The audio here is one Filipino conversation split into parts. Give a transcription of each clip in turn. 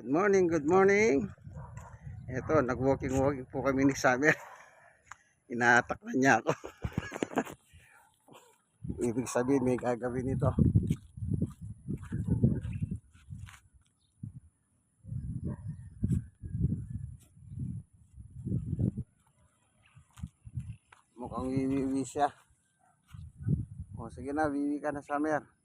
Good morning, good morning. Ito, nag-walking-walking po kami ni Summer. Inaatak na niya ako. Ibig sabihin, may gagawin ito. Mukhang wiwiwi siya. O, sige na, wiwi ka na, Summer.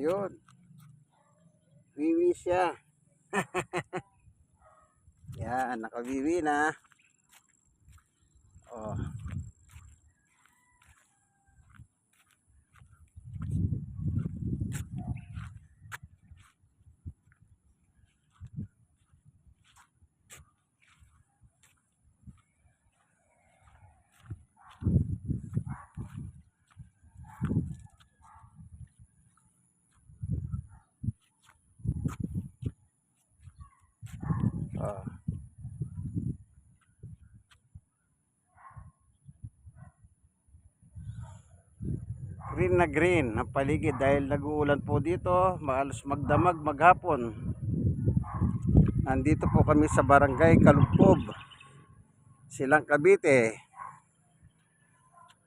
Ayun. Wiwi siya. Yan, nakawiwi na. Oh. Oh. Green na green ang paligid dahil nag-uulan po dito, maalos magdamag maghapon. Nandito po kami sa barangay Kalugkob, Silang Cavite.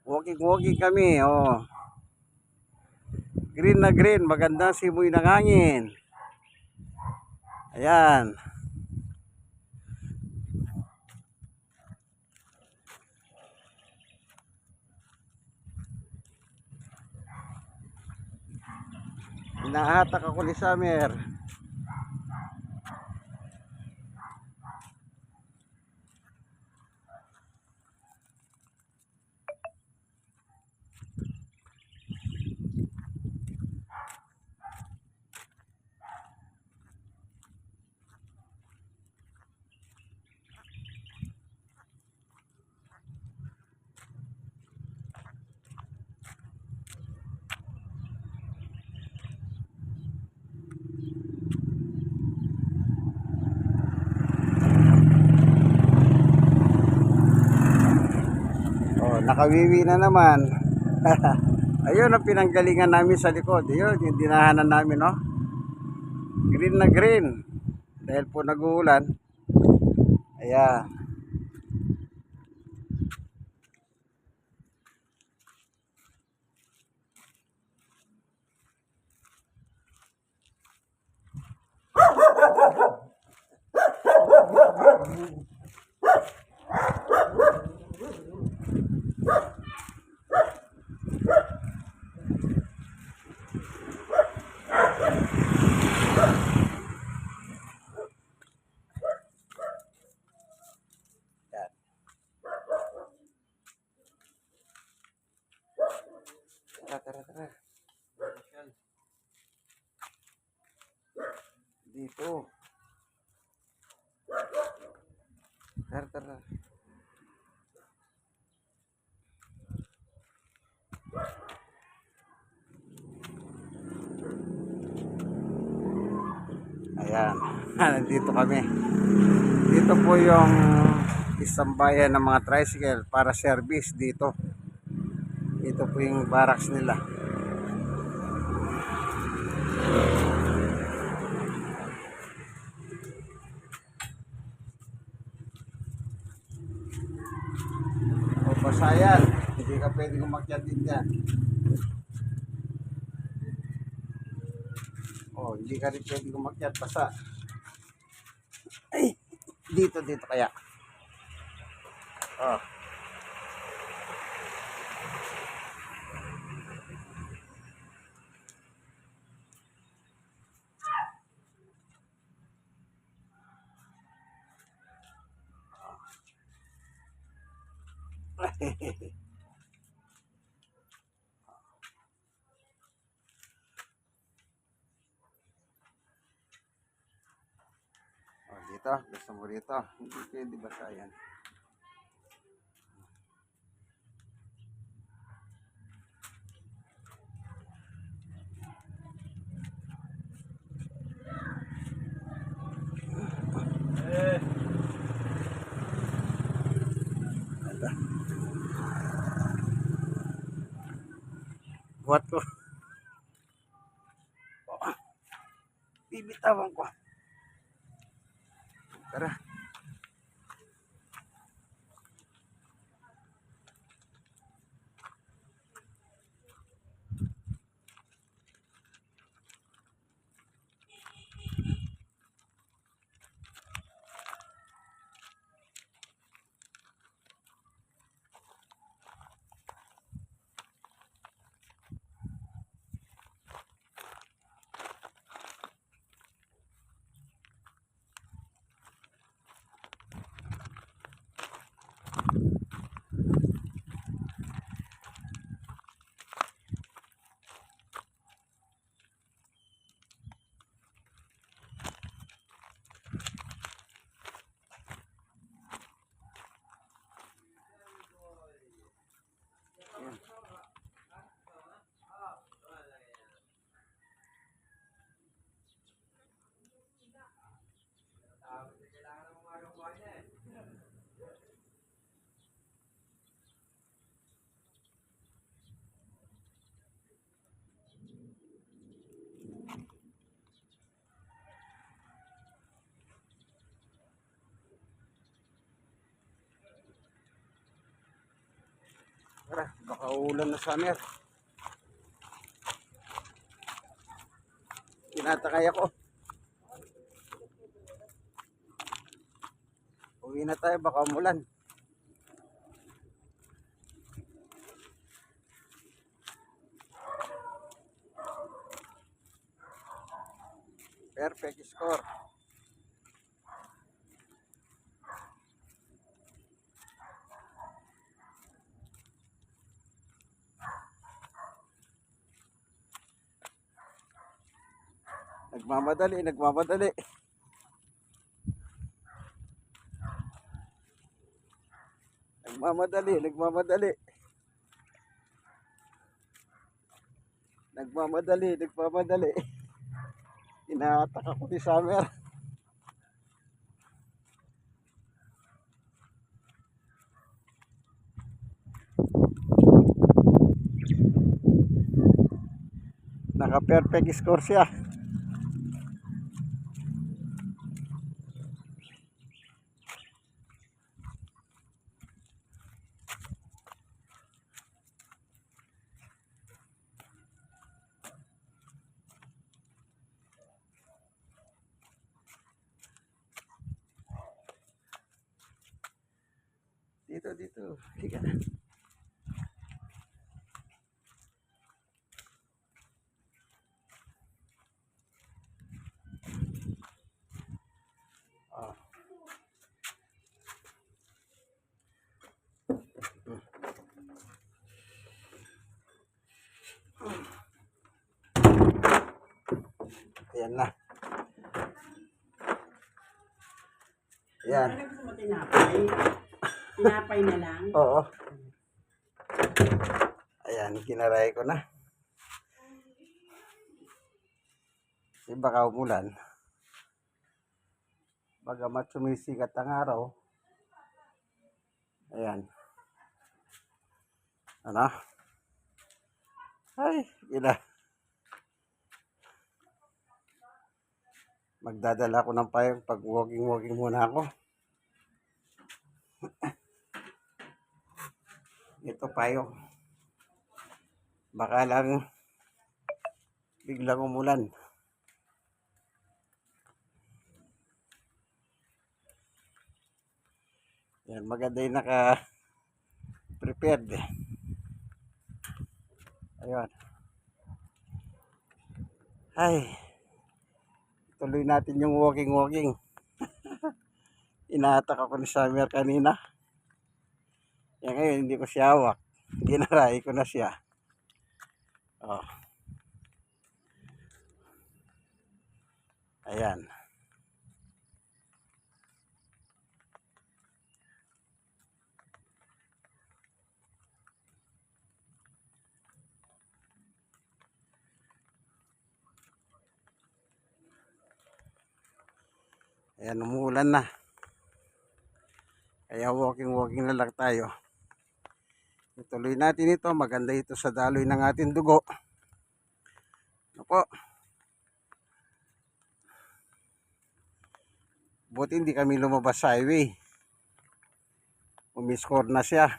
Walking-walking kami, oh. Green na green, magandang simoy ng hangin. Ayan. Inahatak ako ni Summer. Nakawiwi na naman. Ayun ang pinanggalingan namin sa likod. Ayun, yung dinahanan namin, no? Green na green. Dahil po nag-uulan. Ayan. Yan. Tara, tara, tara. Dito. Tara, tara. Ayan. Nandito kami. Dito po yung isang bayan ng mga tricycle para service dito. Po yung barracks nila. O pasayan, hindi ka pwede umakyat din dyan. O, hindi ka rin pwede umakyat, basa. Ay, dito, dito kaya. Oh. ito. Hindi pwede basa yan. buhat ko. Bibitawan ko. Tara. Tara, baka ulan na summer. Tinatakay ako. Uwi na tayo, baka umulan. Perfect score. Nagmamadali, nagmamadali. Nagmamadali, nagmamadali. Nagmamadali, nagmamadali. Inaataka ko ni Summer. Naka-perfect score siya. Dito, dito. Higa na. Ah. Ayan na. Ayan. Ano gusto mo tinapay? Tinapay na lang? Oo. Ayan, kinaray ko na. Kasi baka umulan. Bagamat sumisikat ang araw. Ayan. Ano? Ay, ila. Magdadala ko ng payong pag walking-walking muna ako. Ito payong. Baka lang biglang umulan. Yan, maganda yung naka prepared. Ayun. Ay. Tuloy natin yung walking-walking. Inaatak ako ni Summer kanina. Yan ngayon, hindi ko siya hawak. Ginaray ko na siya. Oh. Ayan. Ayan, umuulan na. Kaya walking-walking na lang tayo. Ituloy natin ito. Maganda ito sa daloy ng ating dugo. Ano po? Buti hindi kami lumabas sa highway. Umiscore na siya.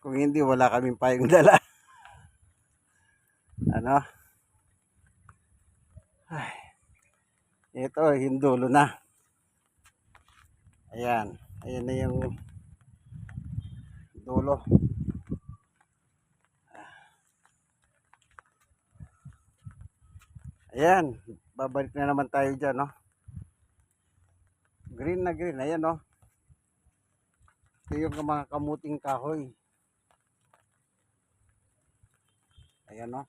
Kung hindi, wala kaming payong dala. ano? Ito, hindulo na. Ayan. Ayan na yung dulo. Ayan. Babalik na naman tayo dyan, no? Green na green. Ayan, no? Ito yung mga kamuting kahoy. Ayan, no?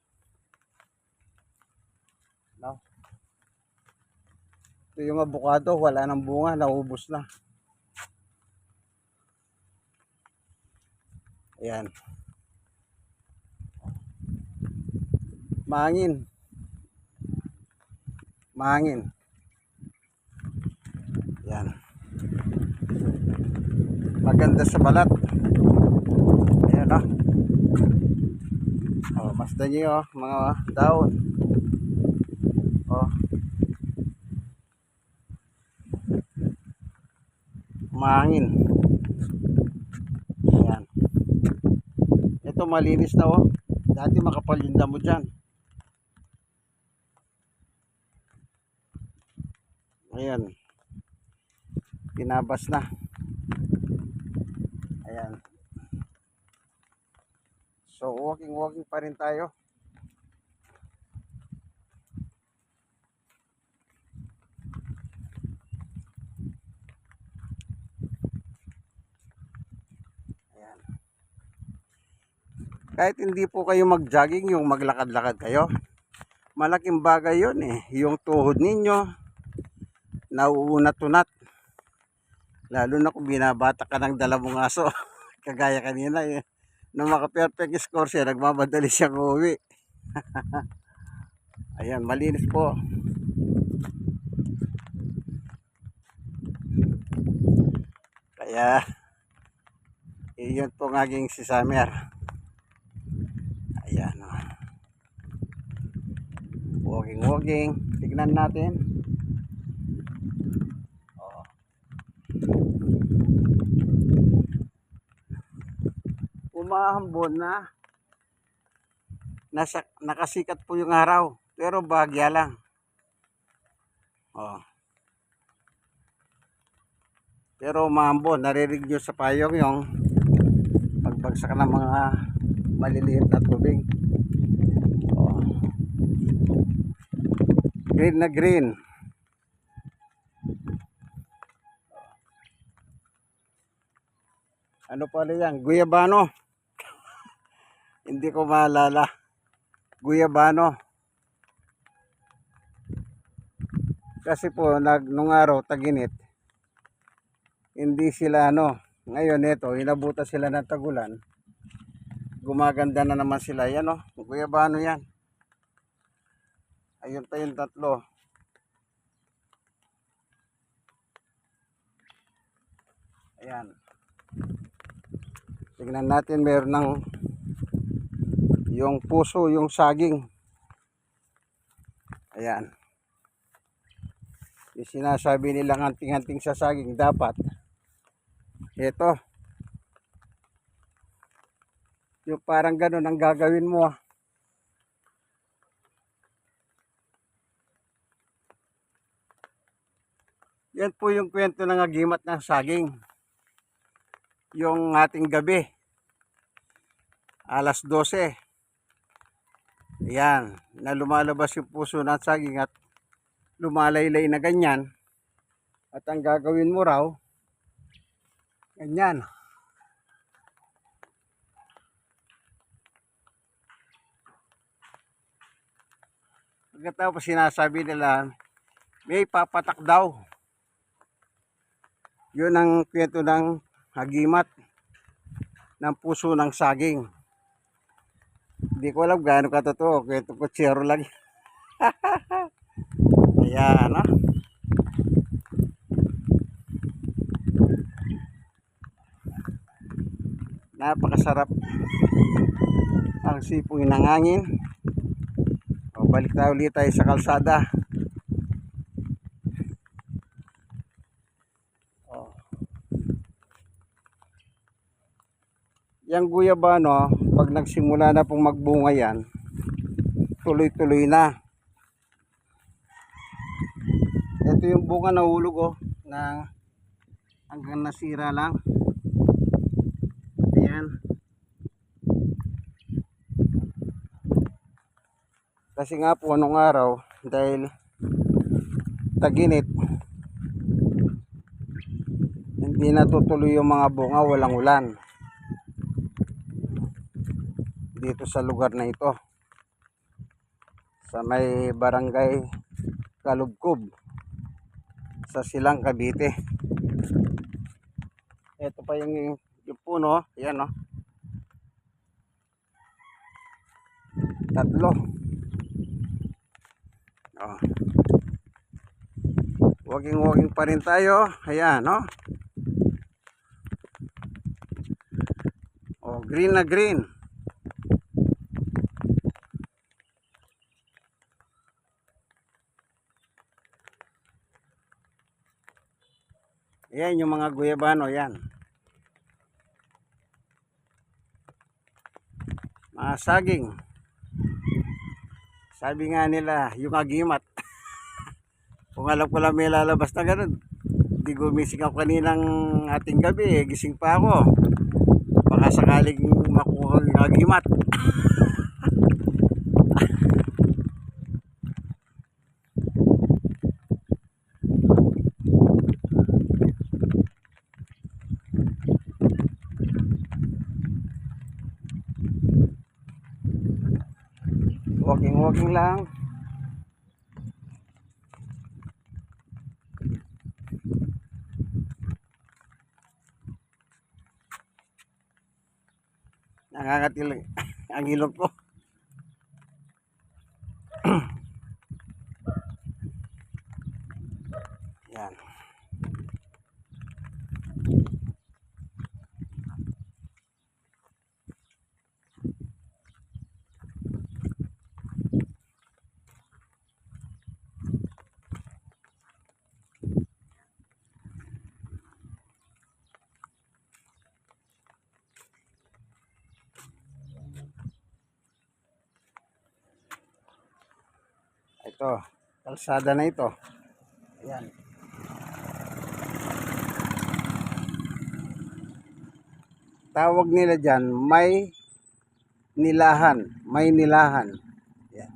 No? Ito yung abukado. Wala nang bunga. Naubos na. Ayan. Mahangin. Mahangin. Ayan. Maganda sa balat. Ayan o. Oh, masdan nyo oh, mga daon. Oh. Mahangin. Ayan. Ito malinis na oh. Dati makapal yung damo dyan. Ayan. Pinabas na. Ayan. So, walking-walking pa rin tayo. Kahit hindi po kayo mag-jogging, yung maglakad-lakad kayo, malaking bagay yun eh. Yung tuhod ninyo, nauunat-unat. Lalo na kung binabata ka ng dalawang aso. Kagaya kanina eh. Nung maka-perfect score siya, nagmamadali siyang uuwi. Ayan, malinis po. Kaya, iyon po ang aking si Summer. Ayan. oh. Walking, walking. Tignan natin. Oh. Umahambon na. Nasa, nakasikat po yung araw. Pero bahagya lang. Oh. Pero umahambon. Narinig nyo sa payong yung pagbagsak ng mga maliliit na tubig. Green na green. Ano pala yan? Guyabano. Hindi ko maalala. Guyabano. Kasi po, nag, nung araw, taginit. Hindi sila ano. Ngayon ito, inabuta sila ng tagulan. Gumaganda na naman sila. Yan o. Guyabano yan. Ayun pa yung tatlo. Ayan. Tignan natin meron ng yung puso, yung saging. Ayan. Yung sinasabi nilang anting-anting sa saging dapat. Ito. Yung parang ganun ang gagawin mo. ah. Yan po yung kwento ng agimat ng saging. Yung ating gabi. Alas 12. Yan. Na lumalabas yung puso ng saging at lumalaylay na ganyan. At ang gagawin mo raw, ganyan. Pagkatapos sinasabi nila, may papatak daw. Yun ang kwento ng hagimat ng puso ng saging. Hindi ko alam gaano katotoo. Kwento ko chero lang. Ayan, no? Napakasarap. Ang sipoy ng hangin. O, balik tayo ulit tayo sa kalsada. O. Yang guyabano, pag nagsimula na pong magbunga yan, tuloy-tuloy na. Ito yung bunga na hulog oh, na hanggang nasira lang. Ayan. Kasi nga po anong araw, dahil taginit, hindi natutuloy yung mga bunga, walang ulan. Dito sa lugar na ito. Sa may barangay Kalubkob sa Silang Cavite. Ito pa yung, yung puno, yan oh. Tatlo. Oh. Walking-walking pa rin tayo. Ayan, no? Oh, green na green. Ayan yung mga guyabano, yan. Mga saging. Sabi nga nila, yung agimat. Kung alam ko lang may lalabas na ganun. Di gumising ako kaninang ating gabi, eh. gising pa ako. Baka sakaling makuha yung agimat. Walking, walking lang. Nakakatil ang ilong ko. Yan. Ito, kalsada na ito. Ayan. Tawag nila dyan, may nilahan. May nilahan. Ayan.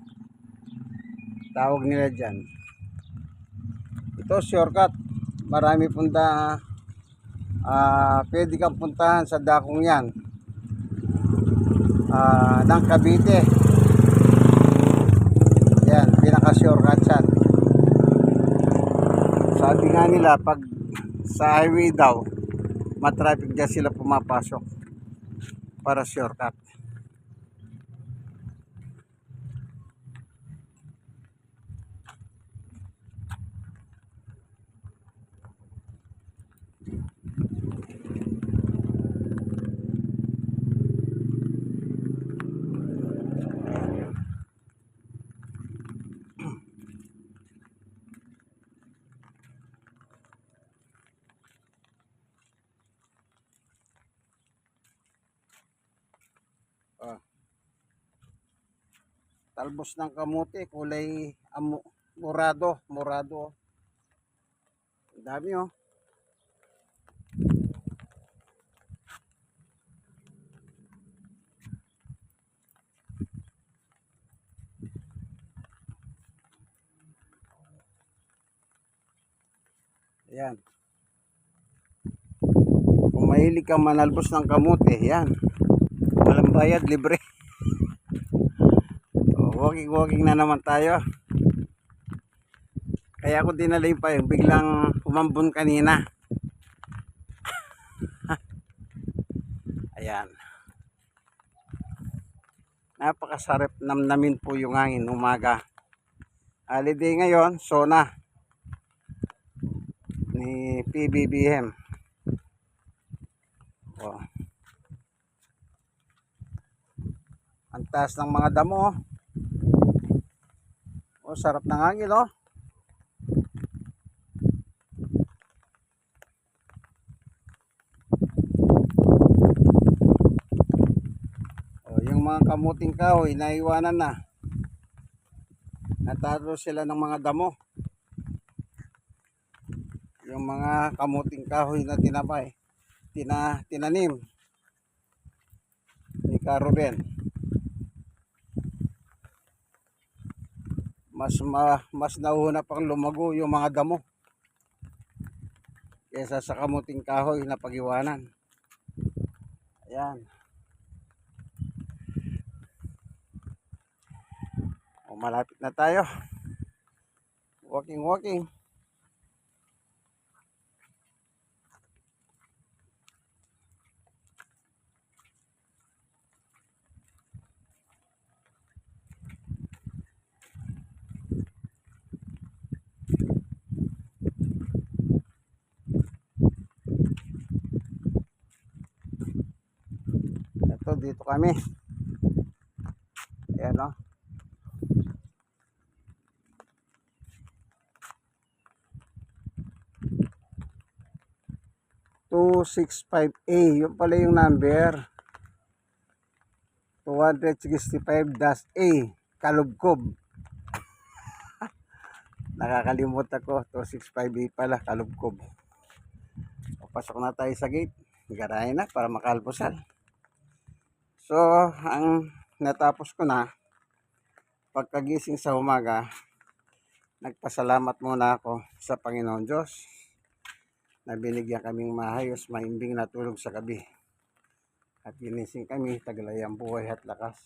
Tawag nila dyan. Ito, shortcut. Marami punta, ah pwede kang puntahan sa dakong yan. Ah, ng Cavite. Yan, pinaka-shortcut yan. Sabi nga nila, pag sa highway daw, matraffic dyan sila pumapasok para shortcut. Talbos ng kamote, kulay amo, morado, morado. Ang dami oh. Ayan. Kung mahilig ka manalbos ng kamote, yan. Walang bayad, libre. Oh, walking walking na naman tayo. Kaya ako dinala yung pa yung biglang umambon kanina. Ayan. Napakasarap namnamin po yung hangin umaga. Holiday ngayon, Sona ni PBBM. Oh. Ang taas ng mga damo. Oh. Oh, sarap ng hangin, oh. Oh, yung mga kamuting kahoy, naiwanan na. Natalo sila ng mga damo. Yung mga kamuting kahoy na tinabay, tina, tinanim ni Karuben. Mas ma, mas nauuna pang lumago yung mga damo kaysa sa kamuting kahoy na pagiwanan. Ayan. O, malapit na tayo. Walking, walking. Ito, dito kami. Ayan, o. Two six five A, yun pala yung number. 265-A, Kalubkob. Nakakalimut ako, 265A pala, Kalubkob. Pasok na tayo sa gate. Garahe na para makalpusal. So, ang natapos ko na, pagkagising sa umaga, nagpasalamat muna ako sa Panginoon Diyos na binigyan kaming mahayos, maimbing na tulog sa gabi. At ginising kami, taglayang buhay at lakas.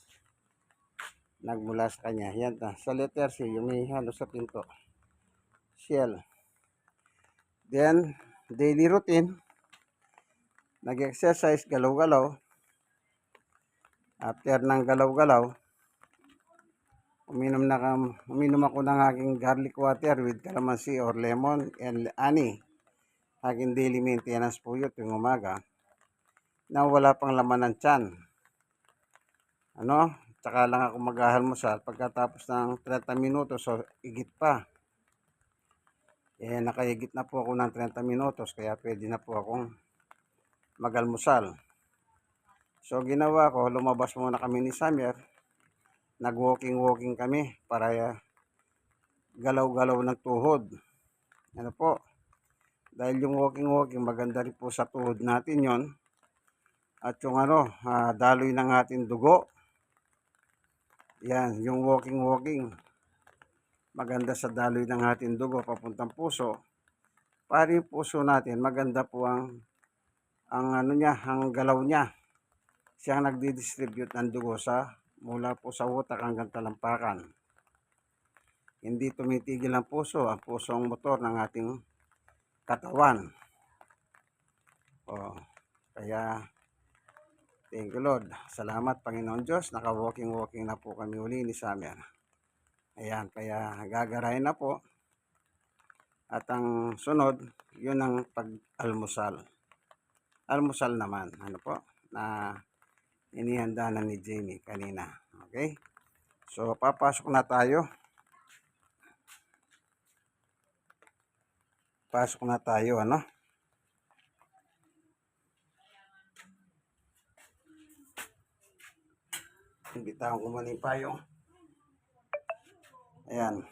Nagmula sa kanya. Yan na. Sa letter C, yung may halo sa pinto. Shell. Then, daily routine. Nag-exercise, galaw-galaw. After ng galaw-galaw, uminom na uminom ako ng aking garlic water with calamansi or lemon and ani. Aking daily maintenance po yun tuwing umaga na wala pang laman ng tiyan. Ano? Tsaka lang ako maghahalmusal pagkatapos ng 30 minutos o igit pa. Eh, nakahigit na po ako ng 30 minutos kaya pwede na po akong magalmusal. So, ginawa ko, lumabas muna kami ni Samir. Nag-walking-walking kami para uh, galaw-galaw ng tuhod. Ano po? Dahil yung walking-walking, maganda rin po sa tuhod natin yon At yung ano, ah, daloy ng ating dugo. Yan, yung walking-walking. Maganda sa daloy ng ating dugo papuntang puso. Para yung puso natin, maganda po ang ang ano niya, ang galaw niya. Siya ang nagdi-distribute ng dugo sa mula po sa utak hanggang talampakan. Hindi tumitigil ang puso, ang puso ang motor ng ating katawan. O, kaya thank you Lord. Salamat Panginoon Diyos. Naka-walking-walking na po kami uli ni Samuel. Ayan, kaya gagarahin na po. At ang sunod, yun ang pag-almusal. Almusal naman, ano po, na inihanda na ni Jamie kanina. Okay? So, papasok na tayo. Pasok na tayo, ano? Ko muna yung payong. Ayan.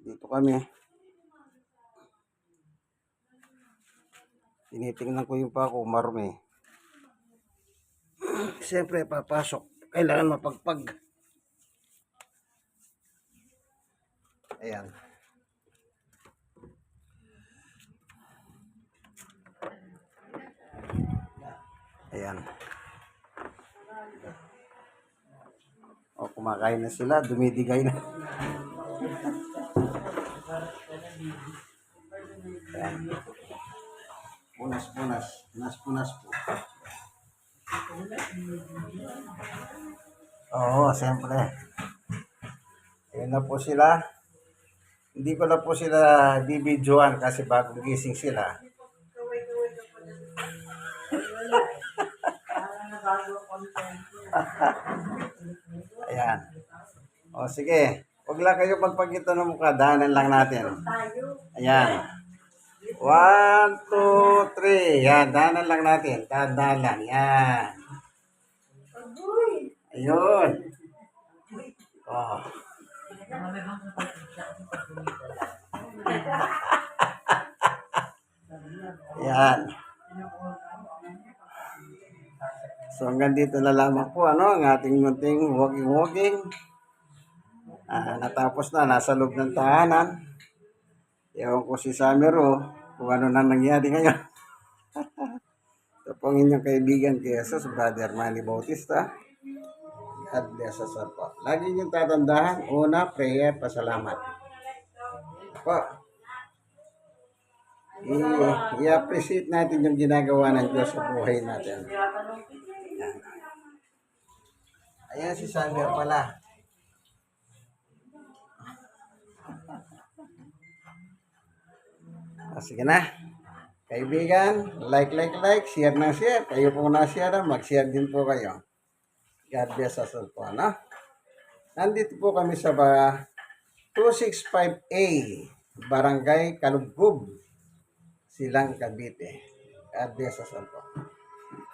Dito kami. Tinitingnan ko yung pako, marumi. Siyempre, papasok. Kailangan mapagpag. Ayan. Ayan. O, kumakain na sila. Dumidigay na. Ayan. Punas, punas. Punas, punas po. Oo, siyempre. Ayan na po sila. Hindi ko na po sila bibidyoan kasi bagong gising sila. Ayan. O sige. Huwag lang kayo magpagkita ng mukha. Dahanan lang natin. Ayan. One, two, three. Yan. Dahanan lang natin. Dahan lang. Yan. Ayun. Oh. Yan. So hanggang dito na lamang po ano, ang ating munting walking-walking. Ah, natapos na, nasa loob ng tahanan. Ewan ko si Samiro kung ano na nangyari ngayon. Ito po ang inyong kaibigan kay Jesus, Brother Manny Bautista. God bless us all po. Lagi niyong tatandaan, una, prayer, pasalamat. Po. I-appreciate natin yung ginagawa ng Diyos sa buhay natin. Ayan. Si Samuel pala. Ah, sige na. Kaibigan, like, like, like, share na share. Kayo po na share, mag-share din po kayo. God bless us all po, no? Nandito po kami sa ba 265A, Barangay Kalugkub, Silang Cavite. God bless us all po.